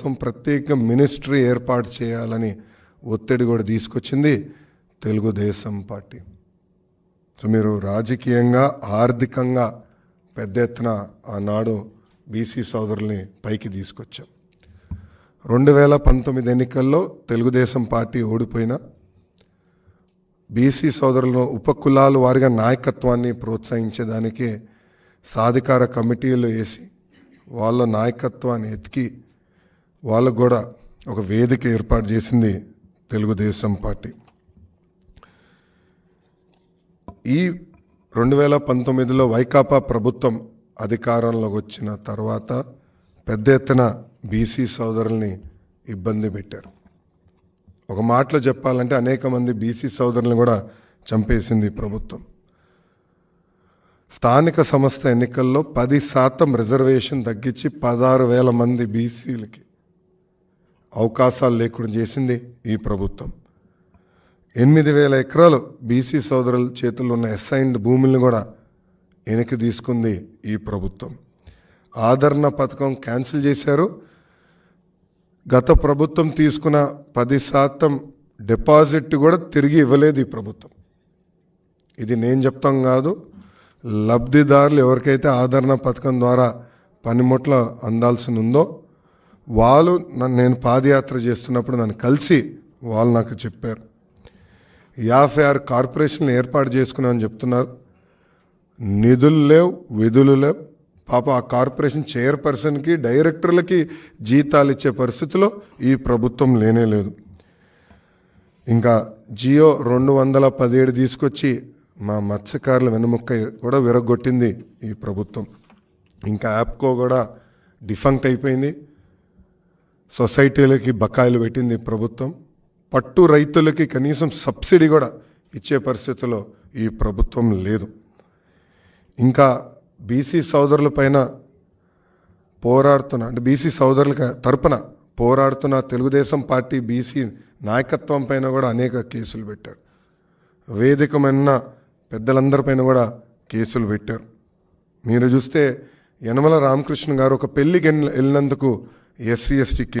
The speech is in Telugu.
కోసం ప్రత్యేక మినిస్ట్రీ ఏర్పాటు చేయాలని ఒత్తిడి కూడా తీసుకొచ్చింది తెలుగుదేశం పార్టీ. సో మీరు రాజకీయంగా ఆర్థికంగా పెద్ద ఎత్తున ఆనాడు బీసీ సోదరుల్ని పైకి తీసుకొచ్చాం. రెండు వేల పంతొమ్మిది ఎన్నికల్లో తెలుగుదేశం పార్టీ ఓడిపోయిన బీసీ సోదరులను ఉపకులాల వారిగా నాయకత్వాన్ని ప్రోత్సహించేదానికి సాధికార కమిటీలు వేసి వాళ్ళ నాయకత్వాన్ని ఎతికి వాళ్ళకు కూడా ఒక వేదిక ఏర్పాటు చేసింది తెలుగుదేశం పార్టీ. ఈ రెండు వేల పంతొమ్మిదిలో వైకాపా ప్రభుత్వం అధికారంలోకి వచ్చిన తర్వాత పెద్ద ఎత్తున బీసీ సోదరుల్ని ఇబ్బంది పెట్టారు. ఒక మాటలో చెప్పాలంటే అనేక మంది బీసీ సోదరులను కూడా చంపేసింది ప్రభుత్వం. స్థానిక సంస్థ ఎన్నికల్లో పది శాతం రిజర్వేషన్ తగ్గించి పదహారు వేల మంది బీసీలకి అవకాశాలు లేకుండా చేసింది ఈ ప్రభుత్వం. ఎనిమిది వేల ఎకరాలు బీసీ సోదరుల చేతుల్లో ఉన్న అసైన్డ్ భూములను కూడా వెనక్కి తీసుకుంది ఈ ప్రభుత్వం. ఆదరణ పథకం క్యాన్సిల్ చేశారు. గత ప్రభుత్వం తీసుకున్న పది శాతం డిపాజిట్ కూడా తిరిగి ఇవ్వలేదు ఈ ప్రభుత్వం. ఇది నేను చెప్తాం కాదు లబ్ధిదారులు ఎవరికైతే ఆదరణ పథకం ద్వారా పనిముట్ల అందాల్సి ఉందో వాళ్ళు నన్ను నేను పాదయాత్ర చేస్తున్నప్పుడు నన్ను కలిసి వాళ్ళు నాకు చెప్పారు. యాభై ఆరు కార్పొరేషన్లు ఏర్పాటు చేసుకున్నామని చెప్తున్నారు. నిధులు లేవు విధులు లేవు. పాప ఆ కార్పొరేషన్ చైర్పర్సన్కి డైరెక్టర్లకి జీతాలు ఇచ్చే పరిస్థితిలో ఈ ప్రభుత్వం లేనే లేదు. ఇంకా జియో రెండు వందల పదిహేడు తీసుకొచ్చి మా మత్స్యకారుల వెనుముక్క కూడా విరగొట్టింది ఈ ప్రభుత్వం. ఇంకా యాప్కో కూడా డిఫంక్ట్ అయిపోయింది. సొసైటీలకి బకాయిలు పెట్టింది ప్రభుత్వం. పట్టు రైతులకి కనీసం సబ్సిడీ కూడా ఇచ్చే పరిస్థితిలో ఈ ప్రభుత్వం లేదు. ఇంకా బీసీ సోదరుల పైన పోరాడుతున్న అంటే బీసీ సోదరుల తరపున పోరాడుతున్న తెలుగుదేశం పార్టీ బీసీ నాయకత్వం పైన కూడా అనేక కేసులు పెట్టారు. వేదికమైన పెద్దలందరిపైన కూడా కేసులు పెట్టారు. మీరు చూస్తే యనమల రామకృష్ణ గారు ఒక పెళ్ళికి వెళ్ళినందుకు ఎస్సీ ఎస్టీ